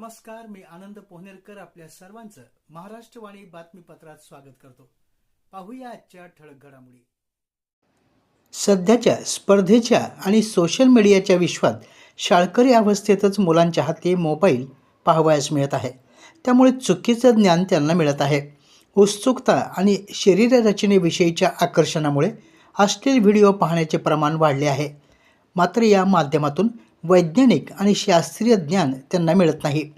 नमस्कार मी आनंद पोहनेरकर आपल्या सर्वांचं महाराष्ट्रवाणी बातमीपत्रात स्वागत करतो. पाहूया आजच्या ठळक घडामोडी. सध्याच्या स्पर्धेच्या आणि सोशल मीडियाच्या विश्वात शाळकरी अवस्थेतच मुलांच्या हाती मोबाईल पाहावयास मिळत आहे. त्यामुळे चुकीचं ज्ञान त्यांना मिळत आहे. उत्सुकता आणि शरीररचनेविषयीच्या आकर्षणामुळे अश्लील व्हिडिओ पाहण्याचे प्रमाण वाढले आहे. मात्र या माध्यमातून वैज्ञानिक आणि शास्त्रीय ज्ञान त्यांना मिळत नाही.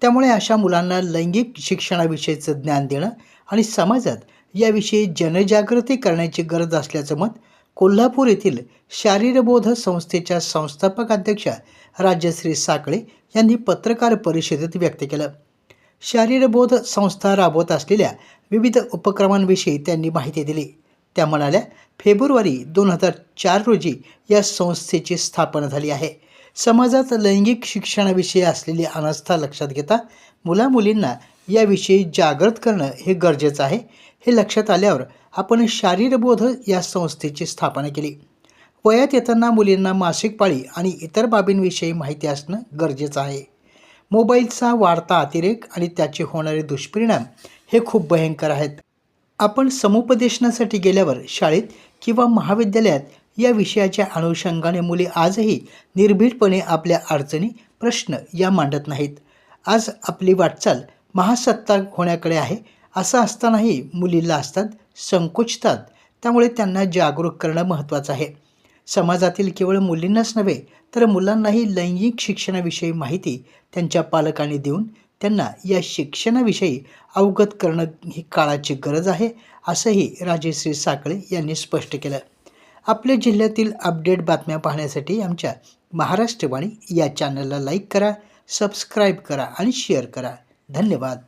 त्यामुळे अशा मुलांना लैंगिक शिक्षणाविषयीचं ज्ञान देणं आणि समाजात याविषयी जनजागृती करण्याची गरज असल्याचं मत कोल्हापूर येथील शारीरबोध संस्थेच्या संस्थापक अध्यक्षा राजश्री साकळे यांनी पत्रकार परिषदेत व्यक्त केलं. शारीरबोध संस्था राबवत असलेल्या विविध उपक्रमांविषयी त्यांनी माहिती दिली. त्या म्हणाल्या फेब्रुवारी दोन हजार चार रोजी या संस्थेची स्थापना झाली आहे. समाजात लैंगिक शिक्षणाविषयी असलेली अनास्था लक्षात घेता मुलामुलींना याविषयी जागृत करणं हे गरजेचं आहे. हे लक्षात आल्यावर आपण शारीरबोध या संस्थेची स्थापना केली. वयात येताना मुलींना मासिक पाळी आणि इतर बाबींविषयी माहिती असणं गरजेचं आहे. मोबाईलचा वाढता अतिरेक आणि त्याचे होणारे दुष्परिणाम हे खूप भयंकर आहेत. आपण समुपदेशनासाठी गेल्यावर शाळेत किंवा महाविद्यालयात या विषयाच्या अनुषंगाने मुली आजही निर्भीडपणे आपल्या अडचणी प्रश्न या मांडत नाहीत. आज आपली वाटचाल महासत्ता होण्याकडे आहे असं असतानाही मुलीला असतात संकुचतात त्यामुळे त्यांना जागरूक करणं महत्त्वाचं आहे. समाजातील केवळ मुलींनाच नव्हे तर मुलांनाही लैंगिक शिक्षणाविषयी माहिती त्यांच्या पालकांनी देऊन त्यांना या शिक्षणाविषयी अवगत करणं ही काळाची गरज आहे असंही राजेश्री साकळे यांनी स्पष्ट केलं. आपल्या जिल्ह्यातील अपडेट बातम्या पाहण्यासाठी आमच्या महाराष्ट्रवाणी या चॅनलला लाईक करा सबस्क्राईब करा आणि शेअर करा. धन्यवाद.